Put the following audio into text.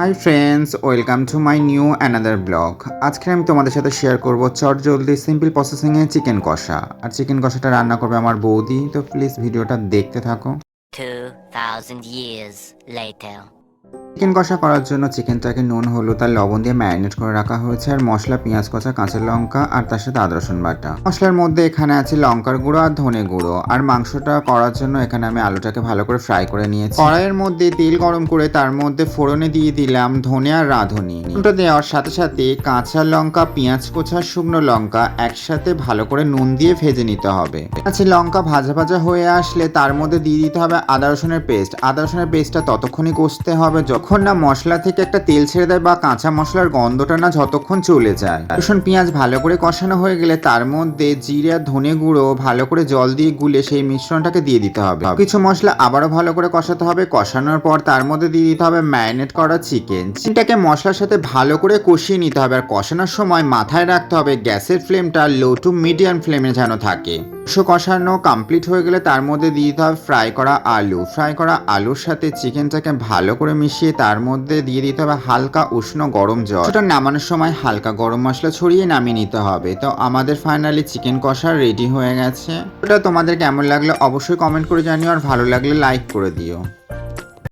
Hi friends welcome to my new another blog আজকে আমি তোমাদের সাথে শেয়ার করব চট জলদি সিম্পল প্রসেসিংয়ে চিকেন কষা। আর চিকেন কষাটা রান্না করবে আমার বৌদি তো প্লিজ ভিডিওটা দেখতে থাকো। 2,000 years later. চিকেন কষা করার জন্য চিকেনটাকে নুন, হলুদ আর লবণ দিয়ে ম্যারিনেট করে রাখা হয়েছে আর মশলা, পেঁয়াজ কষা কাঁচা লঙ্কা আর তার সাথে আদা, রসুন বাটা। মশলার মধ্যে এখানে আছে লঙ্কার গুঁড়ো আর ধনে গুঁড়ো। আর মাংসটা করার জন্য এখানে আমি আলুটাকে ভালো করে ফ্রাই করে নিয়েছি। কড়াইয়ের মধ্যে তেল গরম করে তার মধ্যে ফোড়নে দিয়ে দিলাম ধনে আর রাঁধুনি। ওটা দেওয়ার সাথে সাথে কাঁচা লঙ্কা, পেঁয়াজ কোচা, শুকনো লঙ্কা একসাথে ভালো করে নুন দিয়ে ভেজে নিতে হবে। আচ্ছা লঙ্কা ভাজা ভাজা হয়ে আসলে তার মধ্যে দিয়ে দিতে হবে আদা, রসুনের পেস্ট। আদা, রসুনের পেস্টটা ততক্ষণই কষতে হবে। যখন না মশলা থেকে একটা তেল ছেড়ে দেয় বা কাঁচা মশলার গন্ধটা না যতক্ষণ চলে যায়। রসুন, পেঁয়াজ ভালো করে কষানো হয়ে গেলে তার মধ্যে জিরে, ধনে গুঁড়ো ভালো করে জল দিয়ে গুলে সেই মিশ্রণটাকে দিয়ে দিতে হবে। কিছু মশলা আবারও ভালো করে কষাতে হবে। কষানোর পর তার মধ্যে দিয়ে দিতে হবে ম্যারিনেট করা চিকেন। চিকেনটাকে মশলার সাথে ভালো করে কষিয়ে নিতে হবে। আর কষানোর সময় মাথায় রাখতে হবে গ্যাসের ফ্লেমটা লো টু মিডিয়াম ফ্লেমে যেন থাকে। মাংস কষানো কমপ্লিট হয়ে গেলে তার মধ্যে দিয়ে দিতে হবে ফ্রাই করা আলু। ফ্রাই করা আলুর সাথে চিকেনটাকে ভালো করে মিশিয়ে তার মধ্যে দিয়ে দিতে হবে হালকা উষ্ণ গরম জল। সেটা নামানোর সময় হালকা গরম মশলা ছড়িয়ে নামিয়ে নিতে হবে। তো আমাদের ফাইনালি চিকেন কষা রেডি হয়ে গেছে। ওটা তোমাদের কেমন লাগল অবশ্যই কমেন্ট করে জানিও আর ভালো লাগলে লাইক করে দিও।